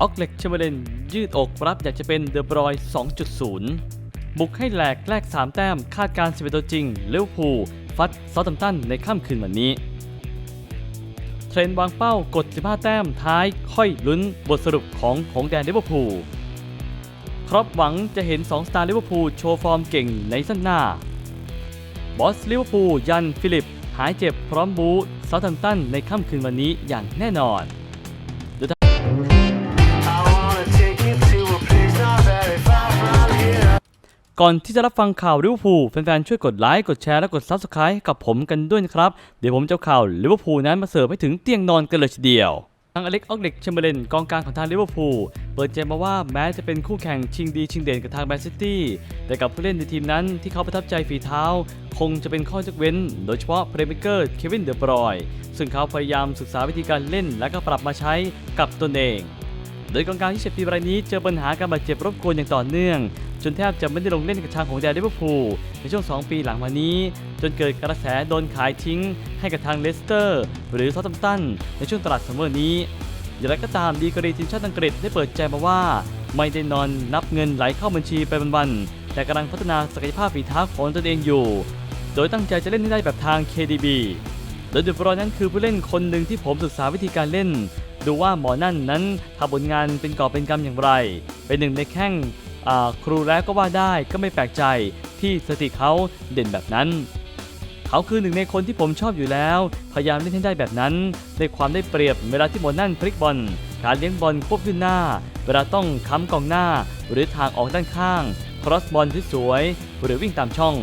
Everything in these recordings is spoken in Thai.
ออกเล็กเชมเบอร์เลนยืดอกรับอยากจะเป็นเดอะบรอย 2.0 บุกให้แหลกแลก 3 แต้ม คาดการณ์11ตัวจริงเลวพูฟัดซาตัมตันในค่ำคืนวันนี้ เทรนด์วางเป้ากด 15 แต้มท้ายค่อยลุ้นบทสรุปของหงแดนลิเวอร์พูลครอปหวังจะเห็น 2 สตาร์ลิเวอร์พูลโชว์ฟอร์มเก่งในสั้นหน้า บอสลิเวอร์พูลยันฟิลิป หายเจ็บพร้อมบูเซาทัมตันในค่ำคืนวันนี้อย่างแน่นอน ก่อนที่จะรับฟังข่าวลิเวอร์พูลแฟนๆช่วยกดไลค์กดแชร์และกด Subscribe ให้กับผมกันด้วยนะครับ เดี๋ยวผมจะข่าวลิเวอร์พูลนั้นมาเสิร์ฟให้ถึงเตียงนอนกันเลยทีเดียวทางอเล็กออกเล็กแชมเบอร์เลนกองกลางของทางลิเวอร์พูลเปิดใจมาว่าแม้จะเป็นคู่แข่งชิงดีชิงเด่นกับทางแมนซิตี้แต่กับผู้เล่นในทีมนั้นที่เขาประทับใจฝีเท้า คงจะเป็นข้อยกเว้น โดยเฉพาะเพลย์เมเกอร์เควินเดอบรอยซึ่งเขาพยายามศึกษาวิธีการเล่นและก็ปรับมาใช้กับตนเอง โดยกองกลางที่เชฟปีรายนี้เจอปัญหาการบาดเจ็บรบกวนอย่างต่อเนื่อง จนแทบจะไม่ได้ลงเล่นกับทางของแดนลิเวอร์พูลในช่วง 2 ปีหลังมานี้ จนเกิดกระแสโดนขายทิ้ง ให้กับทางเลสเตอร์ หรือซาตัมตันในช่วงตลาดซัมเมอร์นี้ อย่างไรก็ตามดีกรีทีมชาติอังกฤษได้เปิดใจมาว่า ไม่ได้นอนนับเงินไหลเข้าบัญชีไปวันๆแต่กำลังพัฒนาศักยภาพฝีเท้าของตนเองอยู่ โดยตั้งใจจะเล่นให้ได้แบบทาง KDB โดยเดอะบรอยนั้นคือผู้เล่นคนหนึ่งที่ผมศึกษาวิธีการเล่น ดูว่าหมอนั่นนั้นทำผลงานเป็นก่อเป็นกำอย่างไร เป็นหนึ่งในแข้งครูแล้วก็ว่าได้ก็ไม่แปลกใจที่สถิติเขาเด่นแบบนั้น เขาคือหนึ่งในคนที่ผมชอบอยู่แล้ว พยายามเล่นให้ได้แบบนั้นในความได้เปรียบเวลาที่หมอนั่นพลิกบอลการเลี้ยงบอลควบขึ้นหน้า เวลาต้องค้ำกองหน้า หรือทางออกด้านข้าง ครอสบอลที่สวยหรือวิ่งตามช่อง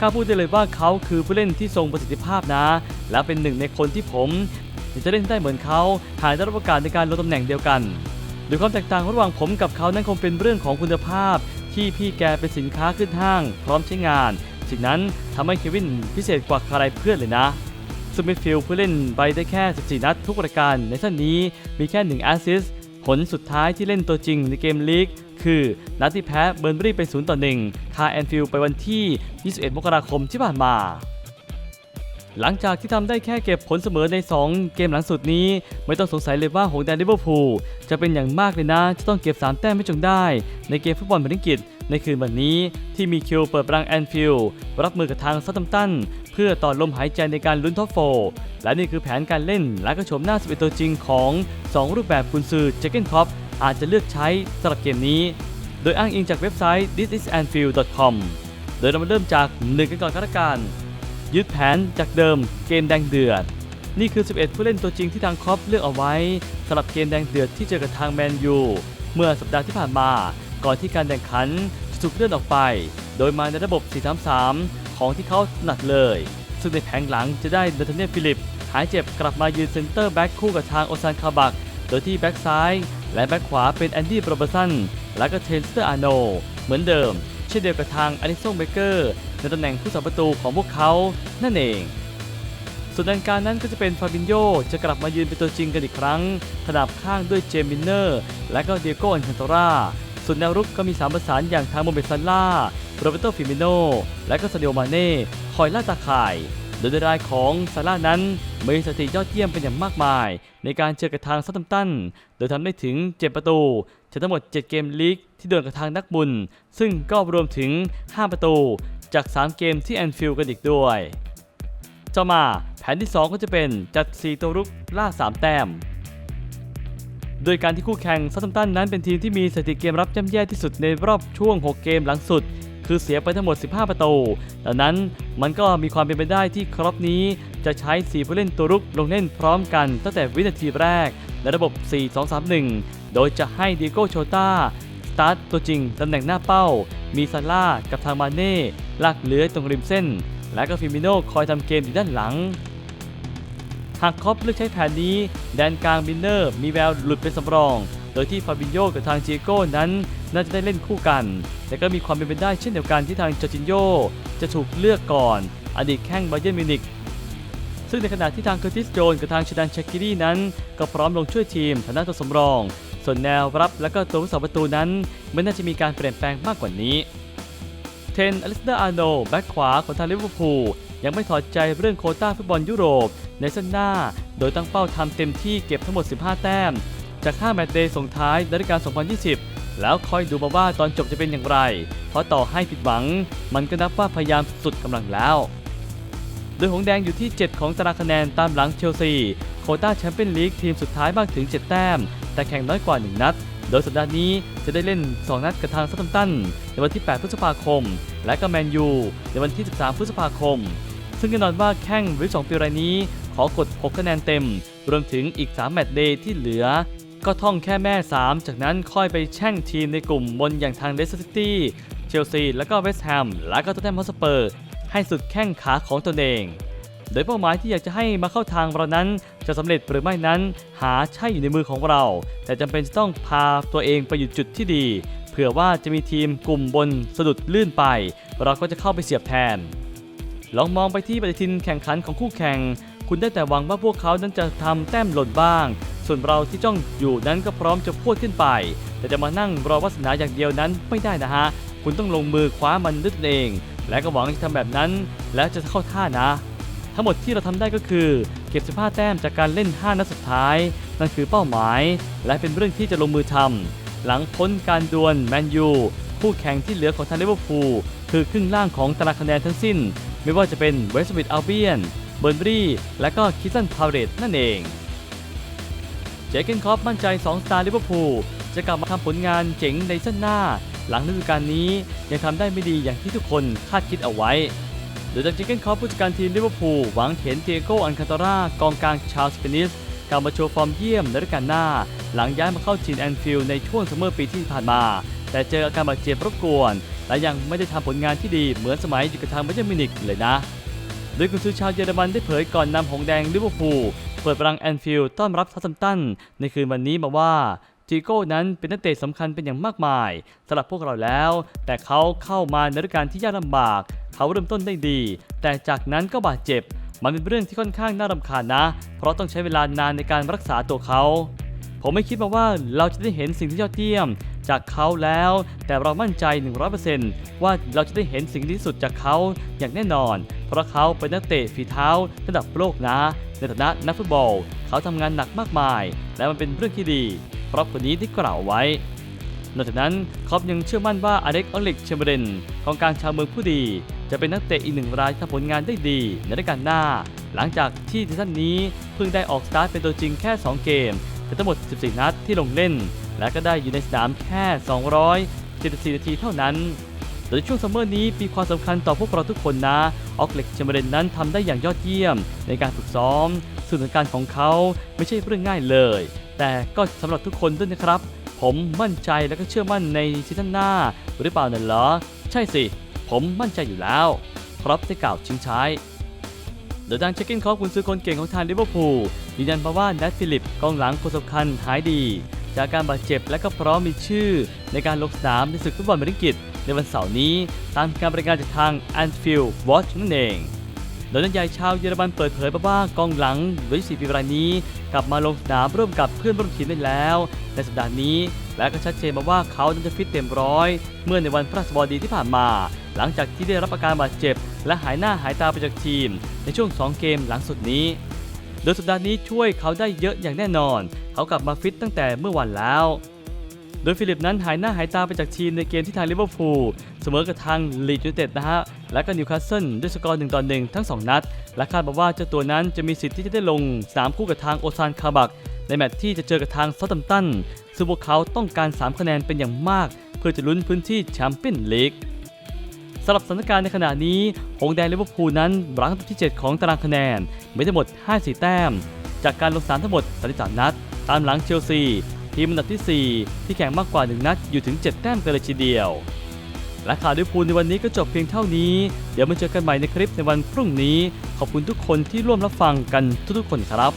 กล้าพูดได้เลยว่าเขาคือผู้เล่นที่ทรงประสิทธิภาพนะ และเป็นหนึ่งในคนที่ผม อยากจะเล่นได้เหมือนเขาหากได้รับโอกาสในการลงตำแหน่งเดียวกันโดยความแตกต่างระหว่างผมกับเขานั้นคงเป็นเรื่องของคุณภาพ ที่พี่แกเป็นสินค้าขึ้นห้าง พร้อมใช้งานสิ่งนั้นทำให้เควินพิเศษกว่าใครเพื่อนเลยนะซึ่งมิดฟิลด์ผู้เล่นไปได้แค่ 14 นัดทุกรายการในสั้นนี้มีแค่1แอสซิสต์ผลสุดท้ายที่เล่นตัวจริงในเกมลีกคือนัดที่แพ้เบิร์นบรีไป0ต่อ1คาแอนฟิลไปวันที่ 21 มกราคมที่ผ่านมา หลังจากที่ทำได้แค่เก็บผลเสมอใน 2 เกมหลังสุดนี้ ไม่ต้องสงสัยเลยว่าหงแดนลิเวอร์พูลจะเป็นอย่างมากเลยนะจะต้องเก็บ 3 แต้มให้จงได้ ในเกมฟุตบอลบริงกิตในคืนวันนี้ที่มีคิวเปิดปรังแอนฟิลด์รับมือกับทางซัตตัมตัน เพื่อต่อลมหายใจในการลุ้นท็อปโฟและนี่คือแผนการเล่นและก็ชมหน้า11ตัวจริงของ 2 รูปแบบกุนซือเจเกนคอปอาจจะเลือกใช้สำหรับเกมนี้ โดยอ้างอิงจากเว็บไซต์ thisisanfield.com โดยเรามาเริ่มจากหนึ่งกันก่อนครับกัน ยึดแผนจากเดิมเกมแดงเดือด นี่คือ 11 ผู้เล่นตัวจริงที่ทางคอปเลือกเอาไว้สำหรับเกมแดงเดือดที่เจอกับทางแมนยูเมื่อสัปดาห์ที่ผ่านมา ก่อนที่การแข่งขันจะถูกเลื่อนออกไป โดยมาในระบบ 4-3-3 ของที่เขาถนัดเลย ซึ่งในแผงหลังจะได้เดนเทเนียฟิลิป หายเจ็บกลับมายืนเซนเตอร์แบ็กคู่กับทางโอซานคาบัก โดยที่แบ็กซ้าย และแบ็กขวาเป็นแอนดี้โรเบอร์สันและก็เทนสเตอร์อาโนเหมือนเดิม เช่นเดียวกับทางอลิซงเบเกอร์ในตำแหน่งผู้สัประตูของพวกเขานั่นเอง ส่วนแดนการนั้นก็จะเป็นฟาบินโยจะกลับมายืนเป็นตัวจริงกันอีกครั้งขนาบข้างด้วยเจมินเนอร์ และก็เดียโกอันคันตราส่วนแนวรุกก็มีสามประสานอย่างทางโมเมซันล่าโรเบโตฟิมิโน และก็ซาเดียมาเน่คอยล่าตาข่ายโดยรายของซาร่านั้นมีสถิติยอดเยี่ยมเป็นอย่างมากมาย ในการเจอกับทางซัตตัมตัน โดยทำได้ถึง 7 ประตู จากทั้งหมด 7 เกมลีกที่โดนกับทางนักบุญ ซึ่งก็รวมถึง 5 ประตูจาก 3 เกมที่แอนฟิลด์กันอีกด้วยต่อมาแผนที่ 2 ก็จะเป็นจัด 4 ตัวรุกล่า 3 แต้ม โดยการที่คู่แข่งซัตตันนั้นเป็นทีมที่มีสถิติเกมรับย่ำแย่ที่สุดในรอบช่วง 6 เกมหลังสุด คือเสียไปทั้งหมด 15 ประตู ดังนั้นมันก็มีความเป็นไปได้ที่ครอปนี้จะใช้ 4 ผู้เล่นตัวรุกลงเล่นพร้อมกันตั้งแต่วินาทีแรก ในระบบ 4-2-3-1 โดยจะให้ดิโก้โชตาสตาร์ทตัวจริงตำแหน่งหน้าเป้า มีซาร่ากับทางมาเน่ลากเลื้อยตรงริมเส้น และก็ฟิมิโน่คอยทำเกมอยู่ด้านหลัง หากคอปเลือกใช้แผนนี้ แดนกลางบินเนอร์มีแววหลุดเป็นสำรอง โดยที่ฟาบินโยกับทางเจโก้นั้นน่าจะได้เล่นคู่กัน แต่ก็มีความเป็นไปได้เช่นเดียวกันที่ทางจอร์จินโยจะถูกเลือกก่อน อดีตแข้งไบาเยร์นมิวนิก ซึ่งในขณะที่ทางเคอร์ติสโจนกับทางชดันเชคกิรีนั้น ก็พร้อมลงช่วยทีมฐานะตัวสำรอง ส่วนแนวรับและก็ตัวผู้สาประตูนั้นไม่น่าจะมีการเปลี่ยนแปลงมากกว่านี้ เทนอลิสเดอร์อาร์โนแบ็กขวาของทางลิเวอร์พูลยังไม่ถอดใจเรื่องโคต้าฟุตบอลยุโรป ในเส้นหน้า โดยตั้งเป้าทำเต็มที่เก็บทั้งหมด 15 แต้ม จาก 5 แมตช์เดย์ส่งท้ายฤดูกาล 2020 แล้วคอยดูมาว่าตอนจบจะเป็นอย่างไร เพราะต่อให้ผิดหวัง มันก็นับว่าพยายามสุดกำลังแล้ว โดยหงแดงอยู่ที่ 7 ของตารางคะแนนตามหลังเชลซี โคต้าแชมเปี้ยนลีกทีมสุดท้ายมากถึง 7 แต้ม แต่แข่งน้อยกว่า 1 นัด โดยสัปดาห์นี้จะได้เล่น 2 นัดกับทางซัตตัมตัน ในวันที่ 8 พฤษภาคม และก็แมนยูในวันที่ 13 พฤษภาคม ซึ่งแน่นอนว่าแข่งหรือ2ปีรายนี้ ขอกด 6 คะแนนเต็ม รวมถึงอีก 3 แมตช์เดย์ที่เหลือก็ท่องแค่แม่ 3 จากนั้นค่อยไปแช่งทีมในกลุ่มบนอย่างทางเลสเตอร์ซิตี้ เชลซี และก็เวสต์แฮม และก็ท็อตแนมฮอสเปอร์ ให้สุดแข้งขาของตนเอง โดยเป้าหมายที่อยากจะให้มาเข้าทางเรานั้น จะสำเร็จหรือไม่นั้น หาใช่อยู่ในมือของเรา แต่จำเป็นจะต้องพาตัวเองไปอยู่จุดที่ดี เผื่อว่าจะมีทีมกลุ่มบนสะดุดลื่นไป เราก็จะเข้าไปเสียบแทน ลองมองไปที่ปฏิทินแข่งขันของคู่แข่ง คุณได้แต่หวังว่าพวกเขานั้นจะทำแต้มหล่นบ้าง ส่วนเราที่จ้องอยู่นั้นก็พร้อมจะพูดขึ้นไป แต่จะมานั่งรอวาสนาอย่างเดียวนั้นไม่ได้นะฮะ คุณต้องลงมือคว้ามันด้วยตนเอง และก็หวังจะทำแบบนั้น แล้วจะเข้าท่านะ ทั้งหมดที่เราทำได้ก็คือ เก็บ 15 แต้มจากการเล่น 5 นัดสุดท้าย นั่นคือเป้าหมาย และเป็นเรื่องที่จะลงมือทำหลังพ้นการดวลแมนยูคู่แข่งที่เหลือของทางลิเวอร์พูลคือครึ่งล่างของตารางคะแนนทั้งสิ้น ไม่ว่าจะเป็นเวสต์บิดอัลเบียน เบิร์นบรีและก็คิสันพาเรตนั่นเองเจเกนคอปมั่นใจ 2 สตาร์ลิเวอร์พูลจะกลับมาทำผลงานเจ๋งในเส้นหน้า หลังฤดูกาลนี้ยังทำได้ไม่ดีอย่างที่ทุกคนคาดคิดเอาไว้ โดยจากเจเกนคอปผู้จัดการทีมลิเวอร์พูลหวังเห็นเตียโกอันคาตารากองกลางชาลสเปนิสกลับมาโชว์ฟอร์มเยี่ยมในฤดูกาลหน้า หลังย้ายมาเข้าทีมแอนฟิลด์ในช่วงซัมเมอร์ปีที่ผ่านมา แต่เจออาการบาดเจ็บรบกวน และยังไม่ได้ทำผลงานที่ดีเหมือนสมัยอยู่กับทางไบเยร์นมิวนิกเลยนะโดยกุนซือชาวเยอรมันได้เผยก่อนนำหงแดงลิเวอร์พูลเปิดรังแอนฟิลด์ต้อนรับซัตตัมตันในคืนวันนี้มาว่า จีโก้นั้นเป็นนักเตะสำคัญเป็นอย่างมากมายสำหรับพวกเราแล้ว แต่เขาเข้ามาในฤดูกาลที่ยากลำบาก เขาเริ่มต้นได้ดี แต่จากนั้นก็บาดเจ็บ มันเป็นเรื่องที่ค่อนข้างน่ารำคาญนะ เพราะต้องใช้เวลานานในการรักษาตัวเขา ผมไม่คิดมาว่าเราจะได้เห็นสิ่งที่ยอดเยี่ยม จากเขาแล้ว แต่เรามั่นใจ 100%ว่าเราจะได้เห็นสิ่งที่สุดจากเขาอย่างแน่นอน เพราะเขาเป็นนักเตะฝีเท้าระดับโลกนะ ในฐานะนักฟุตบอล เขาทำงานหนักมากมาย และมันเป็นเรื่องที่ดี เพราะคนนี้ได้กล่าวไว้ นอกจากนั้นคอปยังเชื่อมั่นว่าอเล็กออลิกเชมเบรนของกลารชาวเมืองผู้ดี จะเป็นนักเตะอีกหนึ่งรายที่ทำผลงานได้ดีในฤดูกาลหน้า หลังจากที่ซีซั่นนี้เพิ่งได้ออกสตาร์ทเป็นตัวจริงแค่ 2 เกมในทั้งหมด 14 นัดที่ลงเล่น และก็ได้อยู่ในสนามแค่ 274 นาทีเท่านั้นโดยช่วงซัมเมอร์นี้มีความสำคัญต่อพวกเราทุกคนนะออกเล็กเชมเบรนนั้นทำได้อย่างยอดเยี่ยมในการฝึกซ้อมส่วนการของเขาไม่ใช่เรื่องง่ายเลย แต่ก็สำหรับทุกคนด้วยนะครับ ผมมั่นใจและก็เชื่อมั่นในซีซั่นหน้าหรือเปล่านั่นเหรอ ใช่สิ ผมมั่นใจอยู่แล้ว ครับได้กล่าวชิงช้ายโดยดังเช็คกินคอฟคุณซื้อคนเก่งของทางลิเวอร์พูลยืนยันมาว่าแนทฟิลิปกองหลังคนสำคัญหายดี จากการบาดเจ็บและก็พร้อมมีชื่อ ในการลงสนามในศึกฟุตบอลเมริกิตในวันเสาร์นี้ ตามการบริการจากทาง Anfield Watch นั่นเอง โดยนักใหญ่ชาวเยอรมันเปิดเผยว่ากองหลังวัย4ปีรายนี้ กลับมาลงสนามร่วมกับเพื่อนร่วมทีมได้แล้ว ในสัปดาห์นี้ และก็ชัดเจนมาว่าเขานั้นจะฟิตเต็มร้อย เมื่อในวันพฤหัสบดีที่ผ่านมา หลังจากที่ได้รับอาการบาดเจ็บ และหายหน้าหายตาไปจากทีม ในช่วง 2 เกมหลังสุดนี้ โดยสัปดาห์นี้ช่วยเขาได้เยอะอย่างแน่นอน เขากลับมาฟิตตั้งแต่เมื่อวันแล้ว โดยฟิลิปนั้นหายหน้าหายตาไปจากทีมในเกมที่ทางลิเวอร์พูลเสมอกับทางลีดยูเต็ดนะฮะ และก็นิวคาสเซิลด้วยสกอร์1ต่อ1ทั้ง 2 นัด และคาดบอกว่าเจ้าตัวนั้นจะมีสิทธิ์ที่จะได้ลงสามคู่กับทางโอซานคาบัก ในแมตช์ที่จะเจอกับทางซาตัมตันซึ่งพวกเขาต้องการ 3 คะแนนเป็นอย่างมาก เพื่อจะลุ้นพื้นที่แชมเปี้ยนลีกสำหรับสถานการณ์ในขณะนี้หงแดงลิเวอร์พูลนั้นรั้งอันดับที่ 7 ของตารางคะแนนมีทั้งหมด 54 แต้ม จากการลงสนามทั้งหมด 33 นัด ตามหลังเชลซี ทีมอันดับที่ 4 ที่แข่งมากกว่า 1 นัดอยู่ถึง 7 แต้มกันเลยทีเดียว และข่าวด้วยพูลในวันนี้ก็จบเพียงเท่านี้ เดี๋ยวมาเจอกันใหม่ในคลิปในวันพรุ่งนี้ ขอบคุณทุกคนที่ร่วมรับฟังกันทุกๆคนครับ